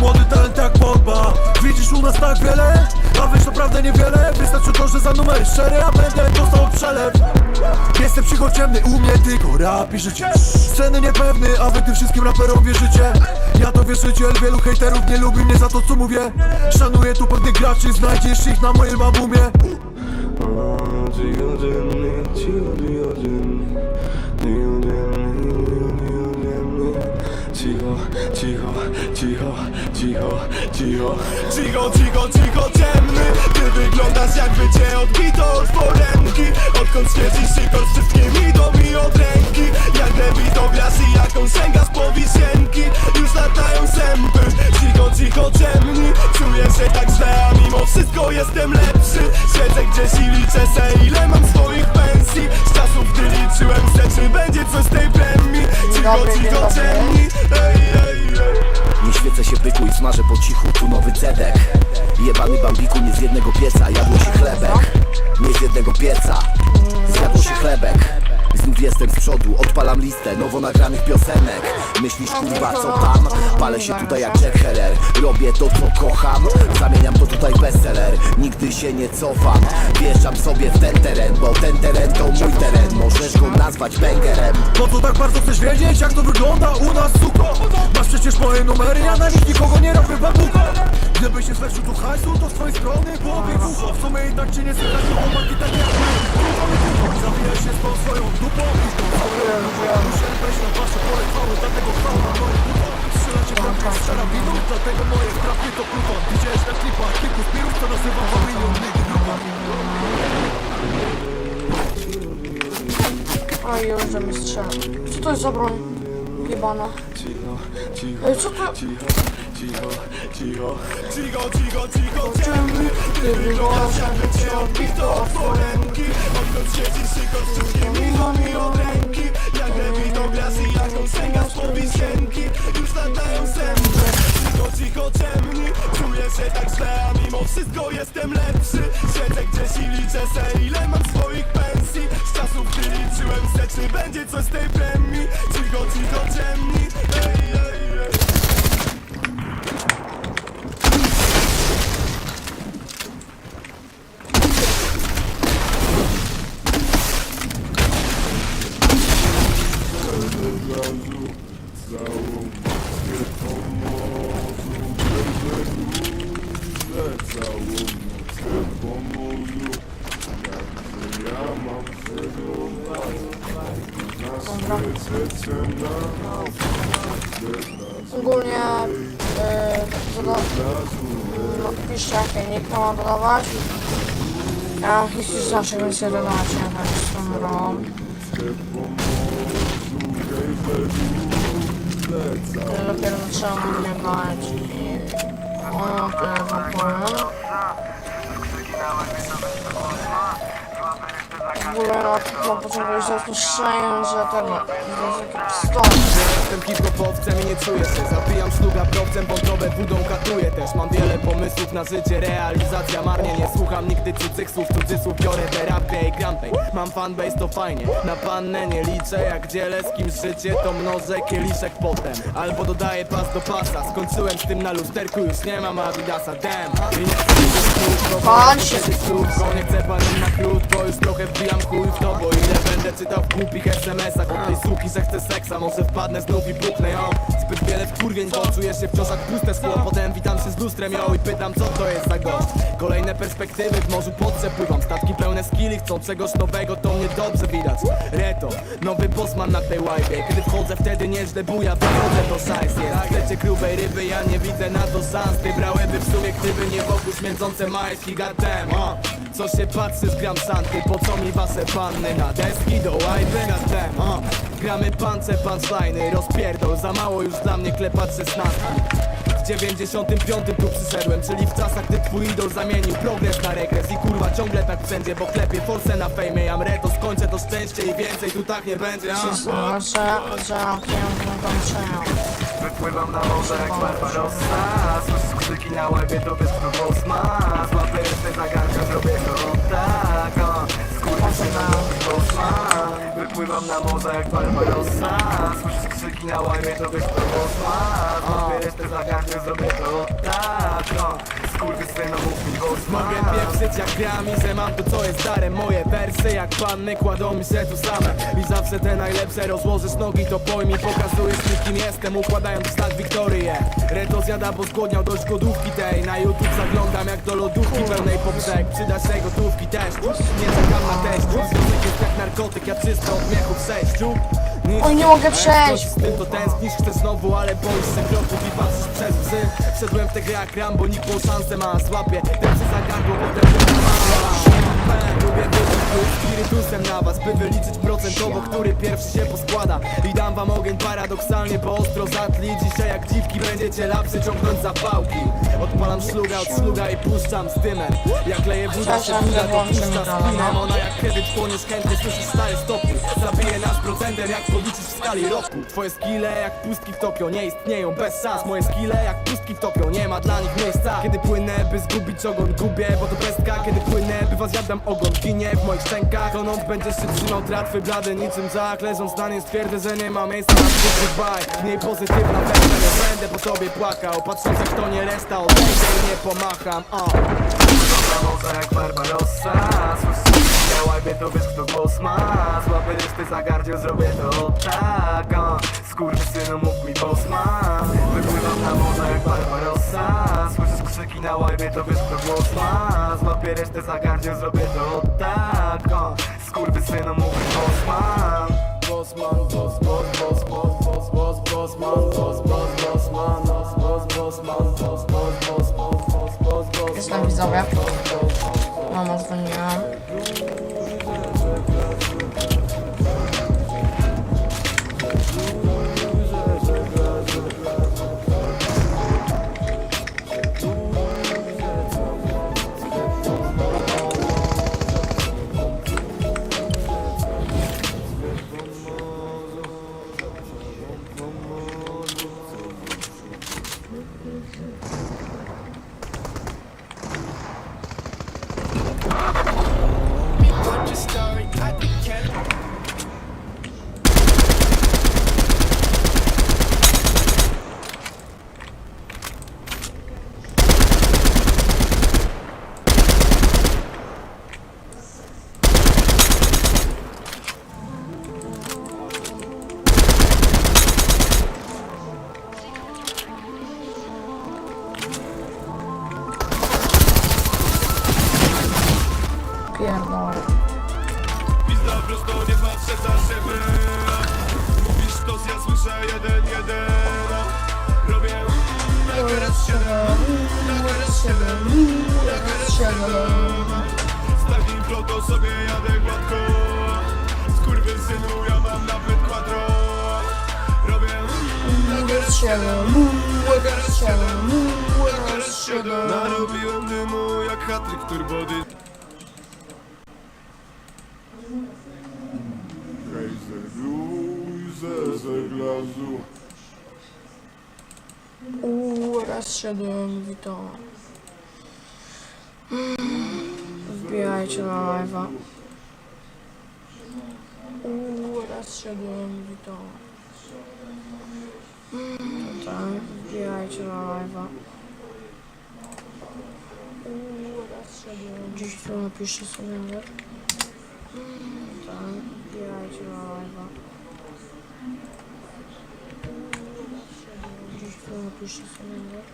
Młody talent jak Pogba Widzisz u nas tak wiele, a wiesz naprawdę niewiele? Wystarczy to, że za numer szczery, a będę dostał przelew. Jestem ciemny, u mnie tylko rap i życie. Sceny niepewny, a wy tym wszystkim raperom wierzycie. Ja to wierzyciel, wielu hejterów nie lubi mnie za to co mówię. Szanuję tu pewnych graczy, znajdziesz ich na moim albumie Cicho, cicho, cicho, cicho, cicho Cicho, cicho, ciemny. Ty wyglądasz jakby cię odbito od foremki. Odkąd świecisz szykor z wszystkim idą mi od ręki. Jak debit i jaką sięgasz po wisienki Już latają zęby Cicho, cicho, ciemni. Czuję się tak źle, a mimo wszystko jestem lepszy. Siedzę gdzieś i liczę se ile mam swoich pensji. Z czasów gdy liczyłem se czy będzie coś z tej premii. Cicho, cicho, ciemni. Ej, świecę się byku i smażę po cichu, tu nowy cedek. Jebany bambiku, nie z jednego pieca, jadło się chlebek. Nie z jednego pieca, zjadło się chlebek Znów jestem z przodu, odpalam listę nowo nagranych piosenek. Myślisz kurwa co tam? Palę się tutaj jak Jack Herer Robię to co kocham, zamieniam to tutaj bestseller. Nigdy się nie cofam, wjeżdżam sobie w ten teren Bo ten teren to mój teren, możesz go nazwać bangerem. Po co tak bardzo chcesz wiedzieć, jak to wygląda u nas, suko? Masz przecież moje numery, ja na nich nikogo nie robię babuka. Gdyby się zlecił tu hajsu, to z twojej strony byłoby głucho W sumie i tak cię nie słychać, bo chłopaki tak jak my. Się z tą swoją Oj, już, że mi strzela. Co to jest za broń? Jebana. Cicho, cicho, Ej, co to? cicho, cicho, cicho Cicho, cicho, cicho, Ciemny, ty wyglądasz jakby cię odbito od foremki Odkąd Tak źle, a mimo wszystko jestem lepszy. Siedzę gdzieś i liczę se ile mam swoich pensji. Z czasów gdy liczyłem se czy będzie coś z tej premii. Cicho, cicho, ciemni Ogólnie yy, no, piszcie jakie nick ma dodawać. Ja jeśli zawsze będzie dodawać, ja z tą Dopiero zaczęłam nagrywać i... O, tyle wam powiem. Ogóle na, na początku już zapuszczają, że tego... że stąd. Jestem hip-hopowcem i nie czuję się. Zabijam szluga prowcem, wątrobę budą katuję też. Mam wiele pomysłów na życie, realizacja marnie. Nie słucham nigdy cudzych słów, cudzysłów Biorę terapię i gram tej. Mam fanbase to fajnie, na pannę nie liczę Jak dzielę z kimś życie, to mnożę kieliszek potem. Albo dodaję pas do pasa. Skończyłem z tym na lusterku, już nie mam adidasa. Damn, i nie chcę krótko, bo nie chcę krótko panem na krót, bo już trochę wbijam chuj w to Bo ile będę czytał w głupich SMS-ach Od tej suki, że chcę seksa, może wpadnę znów i puknę ją. Zbyt wiele wkurwień, bo czuję się wciąż jak puste szkło Potem witam się z lustrem ją i pytam co to jest za gość. Kolejne perspektywy w morzu podczepływam Statki pełne skilli, chcą czegoś nowego, to mnie dobrze widać. Reto, nowy bosman na tej łajbie. Kiedy wchodzę wtedy nieźle buja, wychodzę to szajs jest. Chcecie grubej ryby, ja nie widzę na to szans. Ty brałyby w sumie gdyby nie wokół śmierdzące majski uh. Co się patrzy z gram szanty Po co mi wasze panny na deski do łajby Goddamn, uh. gramy pance, punchline'y Rozpierdol, za mało już dla mnie klepać szesnastki w 95 tu przyszedłem, czyli w czasach, gdy twój idol zamienił progres na regres I kurwa ciągle tak wszędzie, bo klepie forsę na fejmie Ja mrę, to skończę to szczęście i więcej tu tak nie będzie a? Że, piękną. Wypływam na morze jak Barbarossa Słyszysz krzyki na łebie, to wiesz próbą garnka, zrobię to tak o. Skurwę się na kosma Wypływam na morze jak Barbarossa Słyszysz na łajmie to byś to posma Złapię resztę zagarnę, zrobię to tak no. Skurwysynu mów mi posma Mogę pieprzyć jak gram i że mam to co jest darem. Moje wersy jak panny kładą mi się tu same. I zawsze te najlepsze rozłożysz nogi to pojmij. Pokazujesz mi kim jestem układając w znak Wiktorię. Reto zjada bo zgłodniał dość godówki tej. Na YouTube zaglądam jak do lodówki pełnej poprzek. Przyda się gotówki też. Nie czekam na teść. Związek jest jak narkotyk ja czysto od miechu w sześciu Oj, nie mogę przejść. Z tym to tęsknisz, chcesz znowu, ale boisz się kroków i patrzysz przez łzy. Wszedłem w tę grę jak Rambo, nikt tą szansę ma. Złapie, ten się za gardło, potem ma Lubię plus spirytusem na was By wyliczyć procentowo, który pierwszy się poskłada. I dam wam ogień paradoksalnie, bo ostro zatli. Dzisiaj jak dziwki będziecie lapsy ciągnąć za pałki. Odpalam szluga od szluga i puszczam z dymem. Jak leje woda się buda, to puszcza spinem no. Ona jak kredyt płoniesz chętnie, słyszysz stary stopy. Zabije nas procentem, jak policzysz w skali roku. Twoje skille jak pustki w Tokio nie istnieją bez szans Moje skille jak pustki w Tokio, nie ma dla nich miejsca. Kiedy płynę, by zgubić ogon, gubię, bo to pestka. Kiedy płynę, by was jadam ogon, ginie w moich szczękach. Tonąc będziesz się trzymał tratwy blady niczym Jack Leżąc na nie stwierdzę, że nie ma miejsca na zwykły baj. Mniej pozytywna wersja, nie będę po tobie płakał. Patrząc jak to nie resta, odejdę i nie pomacham. Uh. Famosa jak Barbarossa Słyszysz na łajbie to wiesz kto głos ma. Złapę resztę za gardziel, zrobię to tak. O. Skurwysynu mów mi boss ma. Wypływam na morze jak Krzyki na łajbie to wiesz kto głos ma Złapię resztę za gardziel, zrobię to tak o. Skurwysynu mów mi boss ma Bossman, boss, boss, boss, boss, boss, boss, bossman, boss, boss, bossman, boss, boss, bossman, boss, boss, boss, boss, boss, boss, boss, Jestem widzowie. Mama dzwoniła. Pierdolę. Pizda prosto, nie patrzę za siebie Mówisz to, ja słyszę jeden, jeden Robię na teraz siedem Na teraz siedem Na teraz siedem Z takim floto sobie jadę gładko Skurwysynu, ja mam napęd quattro Robię na teraz siedem Na teraz siedem Na teraz siedem Narobiłem dymu jak hatryk turbody Uuu, raz szedłem, witam. Wbijajcie na live'a. Uuu, raz szedłem, witam. Tak, wbijajcie na live'a. Uuu, raz szedłem. Dziś tu napiszę sobie numer. Tak, wbijajcie na live'a. Dziś tu napiszę sobie numer.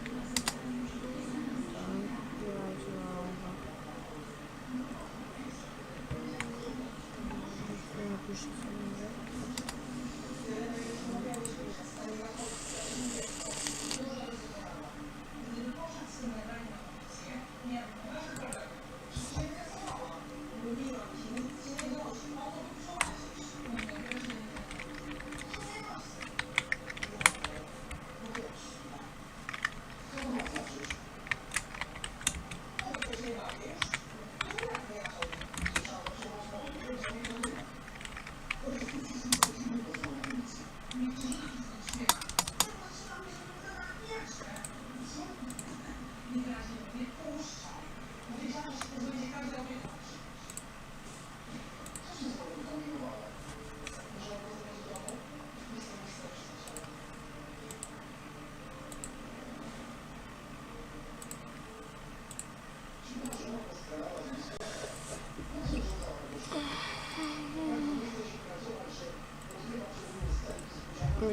Tak,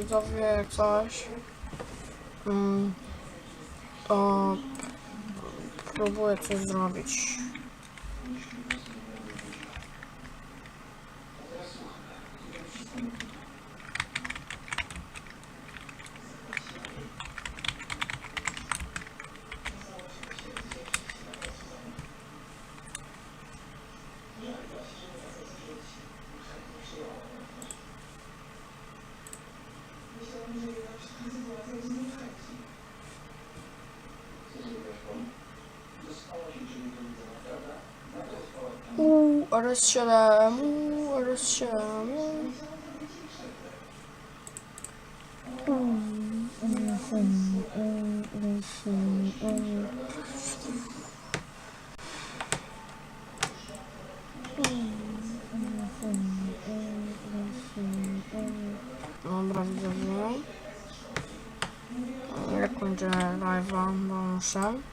widzowie coś, mm, to próbuję coś zrobić. Uuu, RS7, uuu, RS7. uuu. Dobra, widzowie. Jak